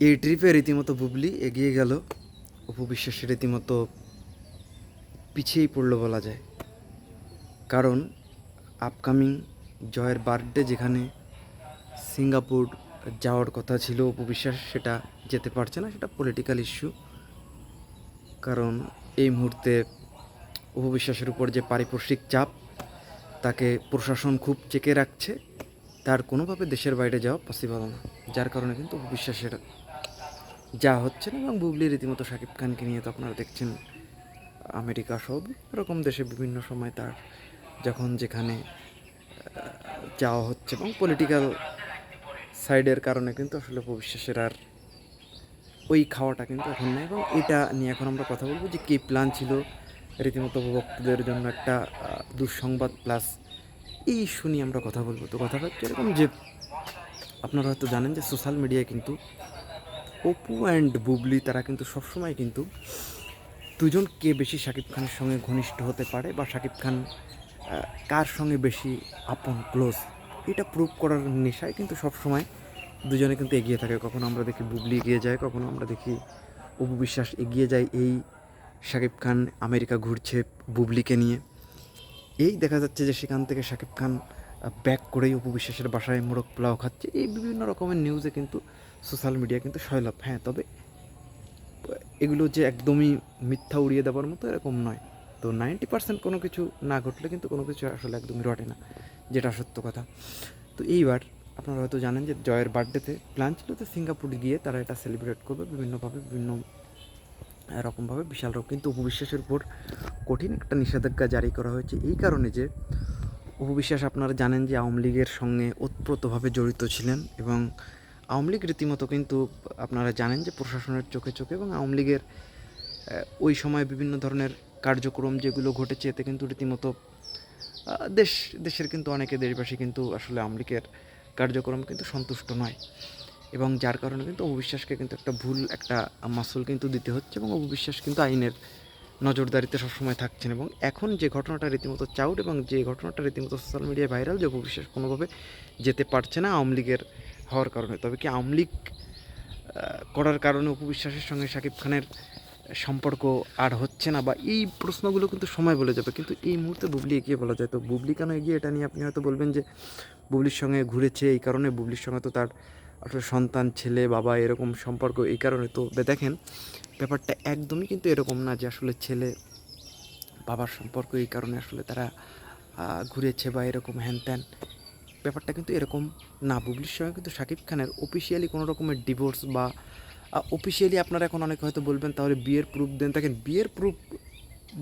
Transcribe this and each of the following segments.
এই ট্রিপে রীতিমতো বুবলি এগিয়ে গেল। অপু বিশ্বাসের রীতিমতো পিছিয়েই পড়ল বলা যায়। কারণ আপকামিং জয়ের বার্থডে যেখানে সিঙ্গাপুর যাওয়ার কথা ছিল, অপু বিশ্বাস সেটা যেতে পারছে না, সেটা পলিটিক্যাল ইস্যু কারণ এই মুহূর্তে অপু বিশ্বাসের উপর যে পারিপার্শ্বিক চাপ, তাকে প্রশাসন খুব চেকে রাখছে। তার কোনোভাবে দেশের বাইরে যাওয়া পসিবল না। যার কারণে কিন্তু অপু বিশ্বাসের যা হচ্ছে না, এবং বুবলি রীতিমতো শাকিব খানকে নিয়ে তো আপনারা দেখছেন, আমেরিকা সব এরকম দেশে বিভিন্ন সময় তার যখন যেখানে যাওয়া হচ্ছে, এবং পলিটিক্যাল সাইডের কারণে কিন্তু আসলে অপু বিশ্বাসের আর ওই খাওয়াটা কিন্তু এখন নেই, এবং এটা নিয়ে এখন আমরা কথা বলব যে কী প্ল্যান ছিল রীতিমতো ভক্তদের জন্য একটা দুঃসংবাদ প্লাস এই নিয়ে আমরা কথা বলব। তো কথা হচ্ছে এরকম যে, আপনারা হয়তো জানেন যে সোশ্যাল মিডিয়ায় কিন্তু অপু অ্যান্ড বুবলি, তারা কিন্তু সবসময় কিন্তু দুজন কে বেশি শাকিব খানের সঙ্গে ঘনিষ্ঠ হতে পারে বা শাকিব খান কার সঙ্গে বেশি আপন ক্লোজ এটা প্রুভ করার নেশায় কিন্তু সবসময় দুজনে কিন্তু এগিয়ে থাকে। কখনো আমরা দেখি বুবলি এগিয়ে যায়, কখনো আমরা দেখি অপু বিশ্বাস এগিয়ে যায় এই শাকিব খান আমেরিকা ঘুরছে বুবলিকে নিয়ে। এই দেখা যাচ্ছে যে সেখান থেকে শাকিব খান ব্যাক করেই অপু বিশ্বাসের বাসায় মোরগ পোলাও খাচ্ছে। এই বিভিন্ন রকমের নিউজে কিন্তু সোশ্যাল মিডিয়া কিন্তু সয়লাভ হ্যাঁ তবে এগুলো যে একদমই মিথ্যা উড়িয়ে দেওয়ার মতো এরকম নয়। তো নাইনটি পার্সেন্ট কোনো কিছু না ঘটলে কিন্তু কোনো কিছু আসলে একদমই রটে না, যেটা সত্য কথা। তো এইবার আপনারা হয়তো জানেন যে জয়ের বার্থডেতে প্ল্যান ছিল যে সিঙ্গাপুর গিয়ে তারা এটা সেলিব্রেট করবে বিভিন্নভাবে, বিভিন্ন এরকমভাবে বিশাল রকম। কিন্তু উপবিশ্বাসের উপর কঠিন একটা নিষেধাজ্ঞা জারি করা হয়েছে। এই কারণে যে উপবিশ্বাস, আপনারা জানেন যে আওয়ামী লীগের সঙ্গে ওতপ্রোতভাবে জড়িত ছিলেন এবং আওয়ামী লীগ রীতিমতো কিন্তু আপনারা জানেন যে প্রশাসনের চোখে চোখে এবং আওয়ামী লীগের ওই সময় বিভিন্ন ধরনের কার্যক্রম যেগুলো ঘটেছে, এতে কিন্তু রীতিমতো দেশ, দেশের কিন্তু অনেকে দেশবাসী কিন্তু আসলে আওয়ামী লীগের কার্যক্রম কিন্তু সন্তুষ্ট নয়। এবং যার কারণে কিন্তু অবিশ্বাসকে কিন্তু একটা ভুল, একটা মাসুল কিন্তু দিতে হচ্ছে এবং অবিশ্বাস কিন্তু আইনের নজরদারিতে সবসময় থাকছেন এবং এখন যে ঘটনাটা রীতিমতো চাউট এবং যে ঘটনাটা রীতিমতো সোশ্যাল মিডিয়ায় ভাইরাল যে অবিশ্বাস কোনোভাবে যেতে পারছে না আওয়ামী লীগের হওয়ার কারণে। তবে কি আওয়ামী লীগ করার কারণে উপবিশ্বাসের সঙ্গে শাকিব খানের সম্পর্ক আর হচ্ছে না? বা এই প্রশ্নগুলো কিন্তু সময় বলে যাবে। কিন্তু এই মুহূর্তে বুবলি এগিয়ে বলা যায়। তো বুবলি কেন এগিয়ে? এটা নিয়ে আপনি হয়তো বলবেন যে বুবলির সঙ্গে ঘুরেছে এই কারণে। বুবলির সঙ্গে তো তার আসলে সন্তান, ছেলে, বাবা এরকম সম্পর্ক এই কারণে। তো দেখেন, ব্যাপারটা একদমই কিন্তু এরকম না যে আসলে ছেলে, বাবার সম্পর্ক এই কারণে আসলে তারা ঘুরেছে বা এরকম হ্যান ত্যান ব্যাপারটা কিন্তু এরকম না। বুবলির সঙ্গে কিন্তু শাকিব খানের অফিসিয়ালি কোনো রকমের ডিভোর্স বা অফিসিয়ালি আপনারা এখন অনেক হয়তো বলবেন, তাহলে বিয়ের প্রুফ দেন। দেখেন, বিয়ের প্রুফ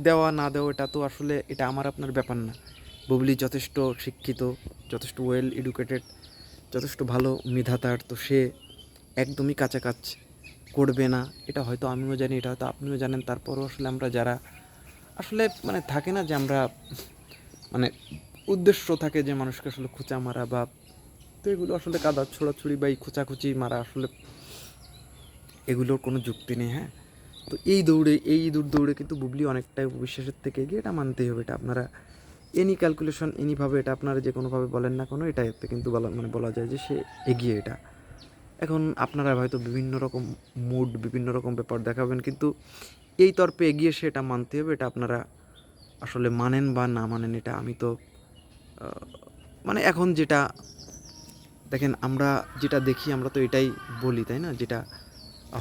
দেওয়া না দেওয়া, এটা তো আসলে, এটা আমার আপনার ব্যাপার না। বুবলি যথেষ্ট শিক্ষিত, যথেষ্ট ওয়েল এডুকেটেড যথেষ্ট ভালো মেধাতার, তো সে একদমই কাছাকাছ করবে না। এটা হয়তো আমিও জানি, এটা হয়তো আপনিও জানেন। তারপরও আসলে আমরা যারা, আসলে মানে থাকে না যে আমরা মানে উদ্দেশ্য থাকে যে মানুষকে আসলে খোঁচা মারা বা তো এগুলো আসলে কাদা ছোড়াছুড়ি বা এই খোঁচাখুচি মারা আসলে এগুলোর কোনো যুক্তি নেই হ্যাঁ? তো এই দৌড়ে, এই দূর দৌড়ে কিন্তু বুবলি অনেকটাই বিশ্বাসের থেকে এগিয়ে এটা মানতেই হবে। এটা আপনারা এনি ক্যালকুলেশন এনিভাবে এটা আপনারা যে কোনোভাবে বলেন না কোনো এটা কিন্তু বলা মানে বলা যায় যে সে এগিয়ে এটা। এখন আপনারা হয়তো বিভিন্ন রকম মুড বিভিন্ন রকম ব্যাপার দেখাবেন, কিন্তু এই তর্পে এগিয়ে সে এটা মানতে হবে, এটা আপনারা আসলে মানেন বা না মানেন, এটা আমি তো মানে এখন যেটা, দেখেন আমরা যেটা দেখি, আমরা তো এটাই বলি, তাই না? যেটা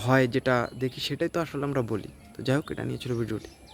হয়, যেটা দেখি, সেটাই তো আসলে আমরা বলি। তো যাই হোক, এটা নিয়ে ছিল ভিডিওটি।